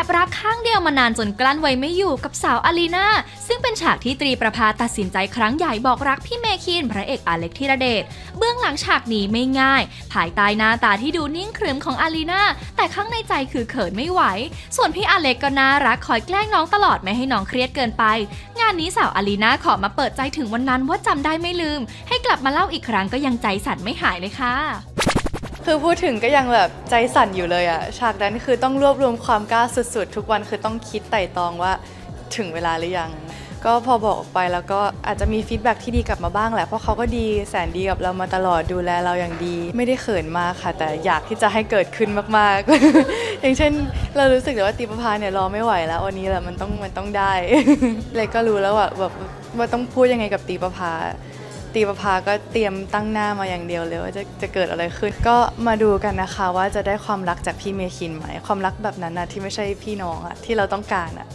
อบรักข้างเดียวมานานจนกลั้นไว้ไม่อยู่กับสาวอาลีนาซึ่งเป็นฉากที่ตรีประภาตัดสินใจครั้งใหญ่บอกรักพี่เมคินพระเอกอเล็กธีรเดชเบื้องหลังฉากนี้ไม่ง่าย ภายใต้หน้าตาที่ดูนิ่งขรึมของอาลีนาแต่ข้างในใจคือเขินไม่ไหว ส่วนพี่อเล็กก็น่ารักคอยแกล้งน้องตลอดไม่ให้น้องเครียดเกินไป งานนี้สาวอาลีนาขอมาเปิดใจถึงวันนั้นว่าจำได้ไม่ลืม ให้กลับมาเล่าอีกครั้งก็ยังใจสั่นไม่หายเลยค่ะ คือพูดถึงก็ยังแบบใจสั่นอยู่เลยอะฉากนั้นคือต้องรวบรวมความกล้าสุดๆ ทุกวันคือต้องคิดไต่ตองว่าถึงเวลาหรือยัง ก็พอบอกออกไปแล้วก็อาจจะมีฟีดแบ็กที่ดีกลับมาบ้างแหละเพราะเขาก็ดีแสนดีกับเรามาตลอดดูแลเราอย่างดี ไม่ได้เขินมากค่ะ แต่อยากที่จะให้เกิดขึ้นมากๆ อย่างเช่น เรารู้สึกเลยว่าตีประพาเนี่ยรอไม่ไหวแล้ว วันนี้แหละมันต้องมันต้องได้ เลยก็รู้แล้วว่าแบบว่าต้องพูดยังไงกับตีประพา ตีประภาก็เตรียมตั้งหน้ามาอย่างเดียวเลยว่าจะจะเกิดอะไรขึ้น ก็มาดูกันนะคะว่าจะได้ความรักจากพี่เมคินไหม ความรักแบบนั้นนะที่ไม่ใช่พี่น้องอะที่เราต้องการอะ